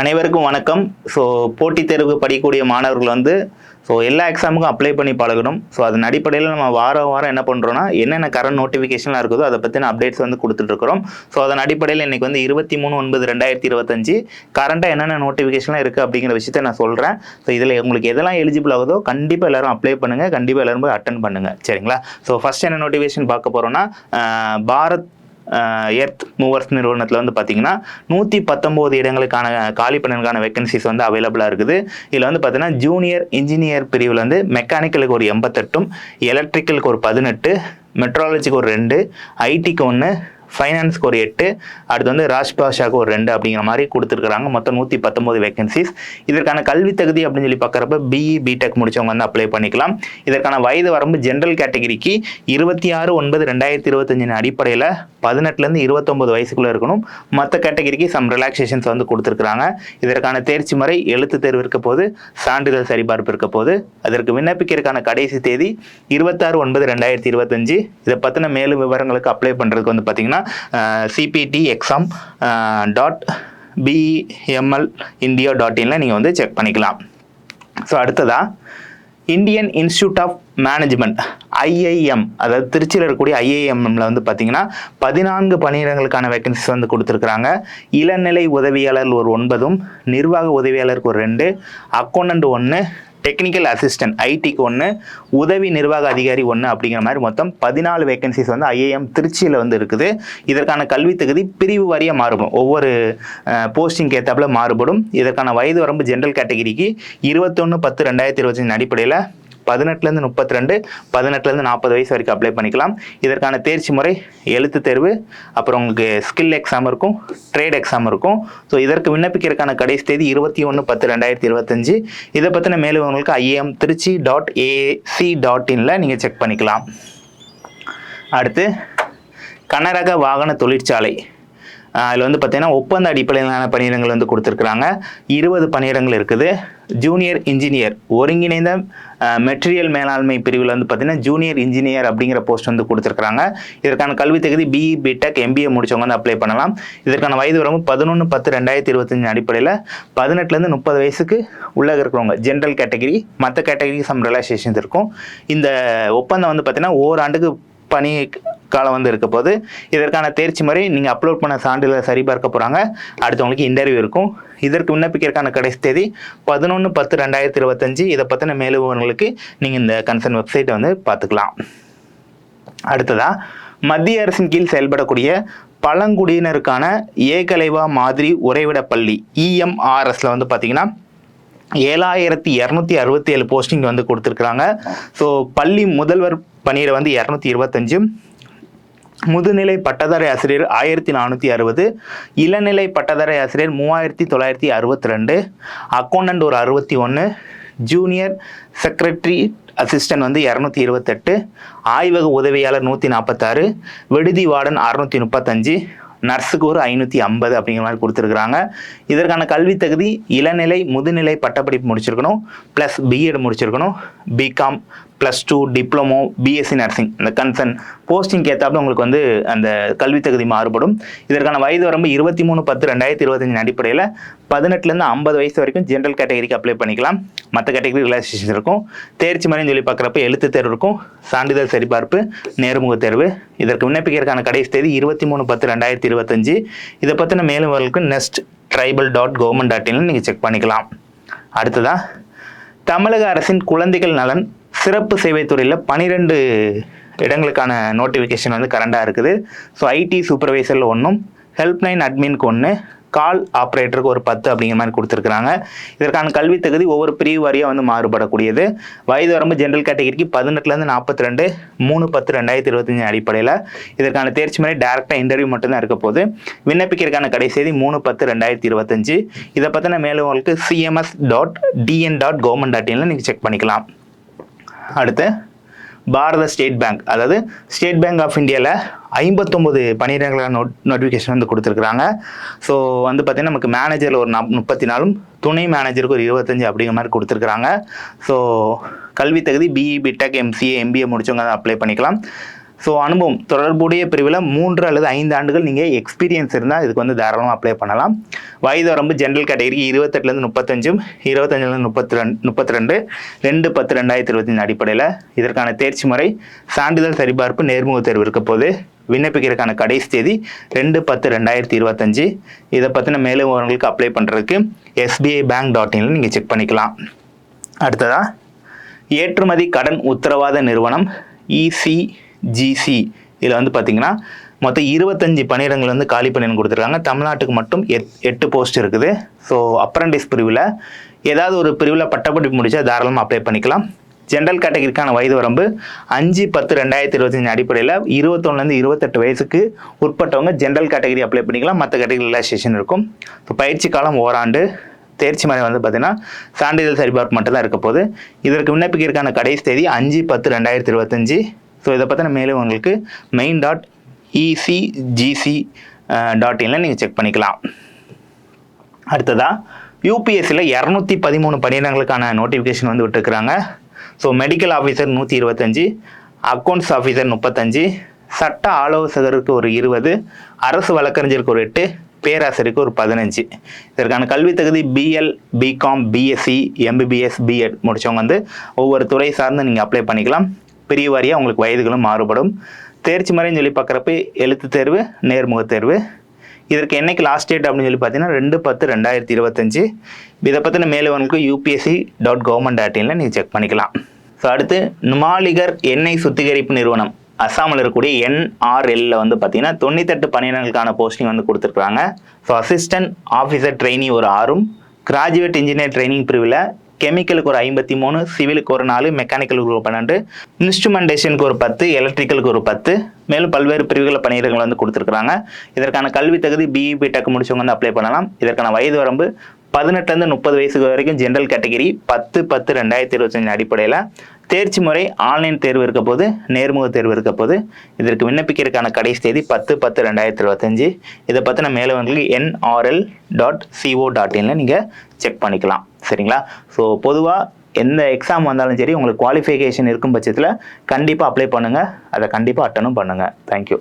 அனைவருக்கும் வணக்கம். ஸோ போட்டித் தேர்வு படிக்கக்கூடிய மாணவர்கள் வந்து ஸோ எல்லா எக்ஸாமுக்கும் அப்ளை பண்ணி பழகணும். ஸோ அதன் அடிப்படையில் நம்ம வாரம் வாரம் என்ன பண்ணுறோன்னா என்னென்ன கரண்ட் நோட்டிஃபிகேஷன்லாம் இருக்குதோ அதை பற்றின அப்டேட்ஸ் வந்து கொடுத்துட்ருக்குறோம் ஸோ அதன் அடிப்படையில் இன்றைக்கி வந்து இருபத்தி மூணு ஒன்பது ரெண்டாயிரத்தி இருபத்தஞ்சு கரண்ட்டாக என்னென்ன நோட்டிஃபிகேஷன்லாம் இருக்குது அப்படிங்கிற விஷயத்த நான் சொல்கிறேன் ஸோ இதில் உங்களுக்கு எதெல்லாம் எலிஜிபிள் ஆகுதோ கண்டிப்பாக எல்லோரும் அப்ளை பண்ணுங்கள் கண்டிப்பாக எல்லோரும் போய் அட்டன் பண்ணுங்கள் சரிங்களா? ஸோ ஃபஸ்ட் என்ன நோட்டிஃபிகேஷன் பார்க்க போகிறோன்னா பாரத் எர்த் மூவர்ஸ் நிறுவனத்தில் வந்து பார்த்தீங்கன்னா நூற்றி பத்தொம்போது இடங்களுக்கான காலி பணிகளுக்கான வேகன்சிஸ் வந்து அவைலபிளாக இருக்குது. இதில் வந்து பார்த்தீங்கன்னா ஜூனியர் இன்ஜினியர் பிரிவில் வந்து மெக்கானிக்கலுக்கு ஒரு எண்பத்தெட்டும் எலக்ட்ரிக்கலுக்கு ஒரு பதினெட்டு மெட்ராலஜிக்கு ஒரு ரெண்டு ஐடிக்கு ஒன்று ஃபைனான்ஸ்க்கு ஒரு எட்டு அடுத்து வந்து ராஜ்பாஷாக்கு ஒரு ரெண்டு அப்படிங்கிற மாதிரி கொடுத்துருக்குறாங்க. மொத்தம் நூற்றி பத்தொம்போது வேகன்சிஸ் இதற்கான கல்வி தகுதி அப்படின்னு சொல்லி பார்க்குறப்ப பிஇ பிடெக் முடிச்சவங்க வந்து அப்ளை பண்ணிக்கலாம். இதற்கான வயது வரம்பு ஜென்ரல் கேட்டகரிக்கு இருபத்தி ஆறு ஒன்பது ரெண்டாயிரத்தி இருபத்தஞ்சின் அடிப்படையில் பதினெட்டுலேருந்து இருபத்தொம்பது வயசுக்குள்ளே இருக்கணும். மற்ற கேட்டகரிக்கு சம் ரிலாக்ஸேஷன்ஸ் வந்து கொடுத்துருக்குறாங்க. இதற்கான தேர்ச்சி முறை எழுத்து தேர்வு இருக்க போது சான்றிதழ் சரிபார்ப்பு இருக்க போது அதற்கு விண்ணப்பிக்கிறதுக்கான கடைசி தேதி இருபத்தாறு ஒன்பது ரெண்டாயிரத்தி இருபத்தஞ்சு. இதை பற்றின மேலும் விவரங்களுக்கு அப்ளை பண்ணுறதுக்கு வந்து பார்த்தீங்கன்னா CBT exam dot BML India dot இனில் நீங்கள் வந்து செக் பண்ணிக்கலாம். ஸோ அடுத்ததாக Indian Institute of Management IIM அதாவது திருச்சியில் இருக்கக்கூடிய ஐஐஎம்ல வந்து பார்த்தீங்கன்னா பதினான்கு பணியிடங்களுக்கான வேகன்சிஸ் வந்து கொடுத்துருக்குறாங்க. இளநிலை உதவியாளர் ஒரு ஒன்பதும் நிர்வாக உதவியாளருக்கு ஒரு ரெண்டு அக்கௌண்டன்ட் ஒன்று டெக்னிக்கல் அசிஸ்டன்ட் ஐடிக்கு ஒன்று உதவி நிர்வாக அதிகாரி ஒன்று அப்படிங்கிற மாதிரி மொத்தம் பதினாலு வேகன்சிஸ் வந்து ஐஏஎம் திருச்சியில் வந்து இருக்குது. இதற்கான கல்வி தகுதி பிரிவு வாரியாக மாறுபடும். ஒவ்வொரு போஸ்டிங்க்கு ஏற்றாப்புல மாறுபடும். இதற்கான வயது வரம்பு ஜென்ரல் கேட்டகிரிக்கு இருபத்தொன்று பத்து ரெண்டாயிரத்தி இருபத்தஞ்சு அடிப்படையில் பதினெட்டுலேருந்து முப்பத்தி ரெண்டு பதினெட்டுலேருந்து நாற்பது வயசு வரைக்கும் அப்ளை பண்ணிக்கலாம். இதற்கான தேர்ச்சி முறை எழுத்து தேர்வு அப்புறம் உங்களுக்கு ஸ்கில் எக்ஸாம் இருக்கும் ட்ரேட் எக்ஸாம் இருக்கும். ஸோ இதற்கு விண்ணப்பிக்கிறதுக்கான கடைசி தேதி இருபத்தி ஒன்று பத்து ரெண்டாயிரத்தி இருபத்தஞ்சு. இதை பற்றின மேலும் உங்களுக்கு IIM Trichy dot AC dot இனில் நீங்கள் செக் பண்ணிக்கலாம். அடுத்து கனரக வாகன தொழிற்சாலை. அதில் வந்து பார்த்தீங்கன்னா ஒப்பந்த அடிப்படையிலான பணியிடங்கள் வந்து கொடுத்துருக்குறாங்க. இருபது பணியிடங்கள் இருக்குது. ஜூனியர் இன்ஜினியர் ஒருங்கிணைந்த மெட்டீரியல் மேலாண்மை பிரிவில் வந்து பார்த்தீங்கன்னா ஜூனியர் இன்ஜினியர் அப்படிங்கிற போஸ்ட் வந்து கொடுத்துருக்குறாங்க. இதற்கான கல்வி தகுதி பிஇ பிடெக் எம்பிஏ முடிச்சவங்க வந்து அப்ளை பண்ணலாம். இதற்கான வயது வரம்பு பதினொன்று பத்து ரெண்டாயிரத்தி இருபத்தஞ்சு அடிப்படையில் பதினெட்டுலேருந்து முப்பது வயசுக்கு உள்ளே இருக்கிறவங்க ஜென்ரல் கேட்டகரி மற்ற கேட்டகரிக்கு சம் ரிலாக்ஸேஷன் இருக்கும். இந்த ஒப்பந்தம் வந்து பார்த்தீங்கன்னா ஓராண்டுக்கு பணி காலம் வந்து இருக்க போது இதற்கான தேர்ச்சி முறை நீங்கள் அப்லோட் பண்ண சான்றிதழை சரிபார்க்க போகிறாங்க அடுத்தவங்களுக்கு இன்டர்வியூ இருக்கும். இதற்கு விண்ணப்பிக்கிறதுக்கான கடைசி தேதி பதினொன்று பத்து ரெண்டாயிரத்தி இருபத்தஞ்சு. இதை பற்றின மேலும் நீங்கள் இந்த கன்சர்ன் வெப்சைட்டை வந்து பார்த்துக்கலாம். அடுத்ததாக மத்திய அரசின் கீழ் செயல்படக்கூடிய பழங்குடியினருக்கான ஏகலைவா மாதிரி உறைவிட பள்ளி இஎம்ஆர்எஸில் வந்து பார்த்தீங்கன்னா ஏழாயிரத்தி இரநூத்தி அறுபத்தி ஏழு போஸ்டிங் வந்து கொடுத்துருக்குறாங்க. ஸோ பள்ளி முதல்வர் பணியில் வந்து இரநூத்தி இருபத்தஞ்சு. முதுநிலை பட்டதாரி ஆசிரியர் ஆயிரத்தி நானூற்றி அறுபது இளநிலை பட்டதாரி ஆசிரியர் மூவாயிரத்தி தொள்ளாயிரத்தி அறுபத்தி ரெண்டு அக்கௌண்டன்ட் ஒரு அறுபத்தி ஒன்று ஜூனியர் செக்ரட்டரி அசிஸ்டன்ட் வந்து இரநூத்தி இருபத்தெட்டு ஆய்வக உதவியாளர் நூற்றி நாற்பத்தாறு விடுதி வார்டன் அறுநூற்றி முப்பத்தஞ்சு நர்ஸுக்கு ஒரு ஐநூற்றி ஐம்பது அப்படிங்கிற மாதிரி கொடுத்துருக்குறாங்க. இதற்கான கல்வி தகுதி இளநிலை முதுநிலை பட்டப்படிப்பு முடிச்சிருக்கணும் ப்ளஸ் பிஎட் முடிச்சிருக்கணும் B Com plus two diploma B Sc nursing இந்த கன்சர்ன் போஸ்டிங் ஏற்றாப்புல உங்களுக்கு வந்து அந்த கல்வி தகுதி மாறுபடும். இதற்கான வயது வரம்பு இருபத்தி மூணு பத்து ரெண்டாயிரத்தி இருபத்தஞ்சு அடிப்படையில் பதினெட்டுலேருந்து ஐம்பது வயசு வரைக்கும் ஜென்ரல் கேட்டகரிக்கு அப்ளை பண்ணிக்கலாம். மற்ற கேட்டகரி ரிலாக்ஸேஷன் இருக்கும். தேர்ச்சி முறைன்னு சொல்லி பார்க்குறப்ப எழுத்து தேர்வு இருக்கும். சான்றிதழ் சரிபார்ப்பு நேர்முக தேர்வு. இதற்கு விண்ணப்பிக்கிறதுக்கான கடைசி தேதி இருபத்தி மூணு பத்து ரெண்டாயிரத்தி இருபத்தஞ்சு. இதை பற்றின மேலும் nest tribal dot government dot இனில் நீங்கள் செக் பண்ணிக்கலாம். அடுத்ததாக தமிழக அரசின் குழந்தைகள் நலன் சிறப்பு சேவை துறையில் பனிரெண்டு இடங்களுக்கான நோட்டிஃபிகேஷன் வந்து கரண்டாக இருக்குது. ஸோ ஐடி சூப்பர்வைசரில் ஒன்றும் ஹெல்ப்லைன் அட்மின்க்கு ஒன்று கால் ஆப்ரேட்டருக்கு ஒரு பத்து அப்படிங்கிற மாதிரி கொடுத்துருக்குறாங்க. இதற்கான கல்வி தகுதி ஒவ்வொரு பிரிவு வாரியாக வந்து மாறுபடக்கூடியது. வயது வரம்பு ஜென்ரல் கேட்டகரிக்கு பதினெட்டுலேருந்து நாற்பத்தி ரெண்டு மூணு பத்து ரெண்டாயிரத்தி இருபத்தஞ்சு அடிப்படையில் இதற்கான தேர்ச்சி முறை டேரெக்டாக இன்டர்வியூ மட்டும்தான் இருக்க போது விண்ணப்பிக்கிறதுக்கான கடைசி மூணு பத்து ரெண்டாயிரத்தி இருபத்தஞ்சு. இதை பற்றின மேலும் உங்களுக்கு CMS dot TN dot government dot இன்ல நீங்கள் செக் பண்ணிக்கலாம். அடுத்து பாரத ஸ்டேட் பேங்க். அதாவது ஸ்டேட் பேங்க் ஆஃப் இந்தியாவில் ஐம்பத்தொம்பது பணியிடங்களான நோட் நோட்டிஃபிகேஷன் வந்து கொடுத்துருக்குறாங்க. ஸோ வந்து பார்த்திங்கன்னா நமக்கு மேனேஜரில் ஒரு நாப் முப்பத்தி நாலும் துணை மேனேஜருக்கு ஒரு இருபத்தஞ்சு அப்படிங்கிற மாதிரி கொடுத்துருக்குறாங்க. ஸோ கல்வி தகுதி பிஇ பிடெக் எம்சிஏ எம்பிஏ முடிச்சவங்க அதை அப்ளை பண்ணிக்கலாம். ஸோ அனுபவம் தொடர்புடைய பிரிவில் மூன்று அல்லது ஐந்து ஆண்டுகள் நீங்கள் எக்ஸ்பீரியன்ஸ் இருந்தால் இதுக்கு வந்து தாராளமாக அப்ளை பண்ணலாம். வயது வரம்பு ஜென்ரல் கேட்டகரி இருபத்தெட்டுலேருந்து முப்பத்தஞ்சும் இருபத்தஞ்சிலேருந்து முப்பத்தி ரெண்டு முப்பத்தி ரெண்டு ரெண்டு பத்து ரெண்டாயிரத்தி இருபத்தஞ்சு அடிப்படையில் இதற்கான தேர்ச்சி முறை சான்றிதழ் சரிபார்ப்பு நேர்முக தேர்வு இருக்க போது விண்ணப்பிக்கிறதுக்கான கடைசி தேதி ரெண்டு பத்து ரெண்டாயிரத்தி இருபத்தஞ்சு. இதை பற்றின மேலும் விவரங்களுக்கு அப்ளை பண்ணுறதுக்கு எஸ்பிஐ பேங்க் டாட் இன்ல நீங்கள் செக் பண்ணிக்கலாம். அடுத்ததாக ஏற்றுமதி கடன் உத்தரவாத நிறுவனம் இசி ஜிசி இதில் வந்து பார்த்தீங்கன்னா மொத்தம் இருபத்தஞ்சி பணியிடங்கள் வந்து காலி பணியிடம் கொடுத்துருக்காங்க. தமிழ்நாட்டுக்கு மட்டும் எட் எட்டு போஸ்ட் இருக்குது. ஸோ அப்ரண்டிஸ் பிரிவில் ஏதாவது ஒரு பிரிவில் பட்டப்படிப்பு முடிச்சா தாராளமாக அப்ளை பண்ணிக்கலாம். ஜென்ரல் கேட்டகரிக்கான வயது வரம்பு அஞ்சு பத்து ரெண்டாயிரத்தி இருபத்தஞ்சு அடிப்படையில் இருபத்தொன்னுலேருந்து இருபத்தெட்டு வயசுக்கு உட்பட்டவங்க ஜென்ரல் கேட்டகரி அப்ளை பண்ணிக்கலாம். மற்ற கேட்டகரி ரிலாக்ஸேஷன் இருக்கும். ஸோ பயிற்சி காலம் ஓராண்டு. தேர்ச்சி மாதிரி வந்து பார்த்தீங்கன்னா சான்றிதழ் சரிபார்ப்பு மட்டும் தான் இருக்க போகுது. இதற்கு விண்ணப்பிக்கிறதுக்கான கடைசி தேதி அஞ்சு பத்து ரெண்டாயிரத்தி இருபத்தஞ்சி. ஸோ இதை பற்றின மேலும் உங்களுக்கு மெயின் டாட் இசிஜிசி டாட் இன்ல நீங்கள் செக் பண்ணிக்கலாம். அடுத்ததாக யூபிஎஸ்சியில் இரநூத்தி பதிமூணு பணியிடங்களுக்கான நோட்டிஃபிகேஷன் வந்து விட்டுருக்குறாங்க. ஸோ மெடிக்கல் ஆஃபீஸர் நூற்றி இருபத்தஞ்சி அக்கௌண்ட்ஸ் ஆஃபீஸர் முப்பத்தஞ்சு சட்ட ஆலோசகருக்கு ஒரு இருபது அரசு வழக்கறிஞருக்கு ஒரு எட்டு பேராசிரியருக்கு ஒரு பதினஞ்சு. இதற்கான கல்வி தகுதி B L B Com B Sc MBBS B Ed முடித்தவங்க வந்து ஒவ்வொரு துறை சார்ந்து நீங்கள் அப்ளை பண்ணிக்கலாம். பிரிவு வாரியாக உங்களுக்கு வயதுகளும் மாறுபடும். தேர்ச்சி முறைன்னு சொல்லி பார்க்குறப்ப எழுத்து தேர்வு நேர்முக தேர்வு. இதற்கு என்னைக்கு லாஸ்ட் டேட் அப்படின்னு சொல்லி பார்த்தீங்கன்னா ரெண்டு பத்து ரெண்டாயிரத்தி இருபத்தஞ்சு. இதை பற்றின மேலும் யூபிஎஸ்சி டாட் கவர்மெண்ட் டாட் இனில் நீங்கள் செக் பண்ணிக்கலாம். ஸோ அடுத்து நுமாலிகர் எண்ணெய் சுத்திகரிப்பு நிறுவனம் அஸ்ஸாமில் இருக்கக்கூடிய என்ஆர்எல்ல வந்து பார்த்தீங்கன்னா தொண்ணூத்தெட்டு பணியிடங்களுக்கான போஸ்டிங் வந்து கொடுத்துருக்காங்க ஸோ அசிஸ்டன்ட் ஆஃபீஸர் ட்ரெயினி ஒரு ஆறும் கிராஜுவேட் இன்ஜினியர் ட்ரைனிங் பிரிவில் கெமிக்கலுக்கு ஒரு ஐம்பத்தி மூணு சிவிலுக்கு ஒரு நாலு மெக்கானிக்கலுக்கு ஒரு பன்னெண்டு இன்ஸ்ட்ருமெண்டேஷனுக்கு ஒரு பத்து எலக்ட்ரிக்கலுக்கு ஒரு பத்து. மேலும் பல்வேறு பிரிவுகளில் பணியிடங்கள் வந்து கொடுத்துருக்காங்க இதற்கான கல்வி தகுதி பிஇ பிடெக் முடிச்சவங்க வந்து அப்ளை பண்ணலாம். இதற்கான வயது வரம்பு பதினெட்டுலேருந்து முப்பது வயசுக்கு வரைக்கும் ஜென்ரல் கேட்டகரி பத்து பத்து ரெண்டாயிரத்தி இருபத்தஞ்சு அடிப்படையில் தேர்ச்சி முறை ஆன்லைன் தேர்வு இருக்க போது நேர்முக தேர்வு இருக்க போது இதற்கு விண்ணப்பிக்கிறதுக்கான கடைசி தேதி பத்து பத்து ரெண்டாயிரத்தி இருபத்தஞ்சு. இதை பற்றின மேலே வந்து என்ஆர்எல் டாட் சிஓ டாட் இனில் நீங்கள் செக் பண்ணிக்கலாம். சரிங்களா? ஸோ பொதுவாக எந்த எக்ஸாம் வந்தாலும் சரி உங்களுக்கு குவாலிஃபிகேஷன் இருக்கும் பட்சத்தில் கண்டிப்பாக அப்ளை பண்ணுங்கள் அதை கண்டிப்பாக அட்டனும் பண்ணுங்கள் தேங்க்யூ